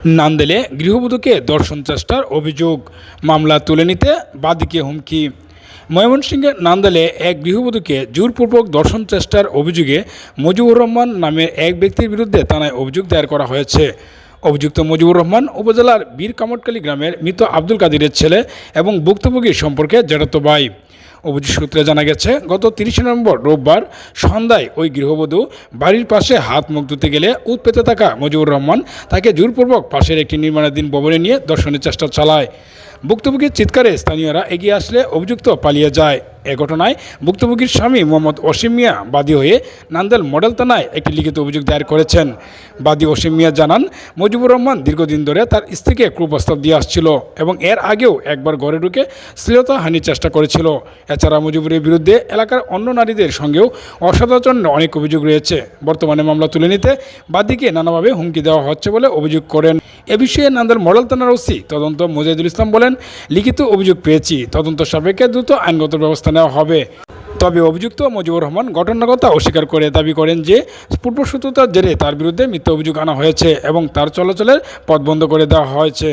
নান্দেলে গৃহবধূকে দর্শন চেষ্টার অভিযোগ, মামলা তুলে নিতে বাদীকে হুমকি। ময়মনসিংহের নান্দালে এক গৃহবধূকে জোরপূর্বক দর্শন চেষ্টার অভিযোগে মুজিবুর রহমান নামে এক ব্যক্তির বিরুদ্ধে থানায় অভিযোগ দায়ের করা হয়েছে। অভিযুক্ত মুজিবুর রহমান উপজেলার বীর কামটকালী গ্রামের মৃত আব্দুল কাদিরের ছেলে এবং ভুক্তভোগী সম্পর্কে জেঠাতো ভাই। অভিযোগ সূত্রে জানা গেছে, গত তিরিশে নভেম্বর রোববার সন্ধ্যায় ওই গৃহবধূ বাড়ির পাশে হাত মুখ ধুতে গেলে উৎপেতে থাকা মজিবুর রহমান তাকে জোরপূর্বক পাশের একটি নির্মাণাধীন ভবনে নিয়ে দর্শনের চেষ্টা চালায়। ভুক্তভোগীর চিৎকারে স্থানীয়রা এগিয়ে আসলে অভিযুক্ত পালিয়ে যায়। এ ঘটনায় ভুক্তভোগীর স্বামী মোহাম্মদ অসীম মিয়া বাদী হয়ে নান্দেল মডেল থানায় একটি লিখিত অভিযোগ দায়ের করেছেন। বাদী অসীম মিয়া জানান, মুজিবুর রহমান দীর্ঘদিন ধরে তার স্ত্রীকে কুপ্রস্তাব দিয়ে আসছিল এবং এর আগেও একবার ঘরে ঢুকে শ্লীলতাহানির চেষ্টা করেছিল। এছাড়া মুজিবুরের বিরুদ্ধে এলাকার অন্য নারীদের সঙ্গেও অসদাচরণের অনেক অভিযোগ রয়েছে। বর্তমানে মামলা তুলে নিতে বাদীকে নানাভাবে হুমকি দেওয়া হচ্ছে বলে অভিযোগ করেন। এ বিষয়ে নান্দাল মডেল থানার ওসি তদন্ত মুজাহিদুল ইসলাম বলেন, লিখিত অভিযোগ পেয়েছি। তদন্ত সাপেক্ষে দ্রুত আইনগত ব্যবস্থা নেওয়া হবে। তবে অভিযুক্ত মুজিবুর রহমান ঘটনার কথা অস্বীকার করে দাবি করেন যে পূর্বশত্রুতার জেরে তার বিরুদ্ধে মিথ্যা অভিযোগ আনা হয়েছে এবং তার চলাচলের পথ বন্ধ করে দেওয়া হয়েছে।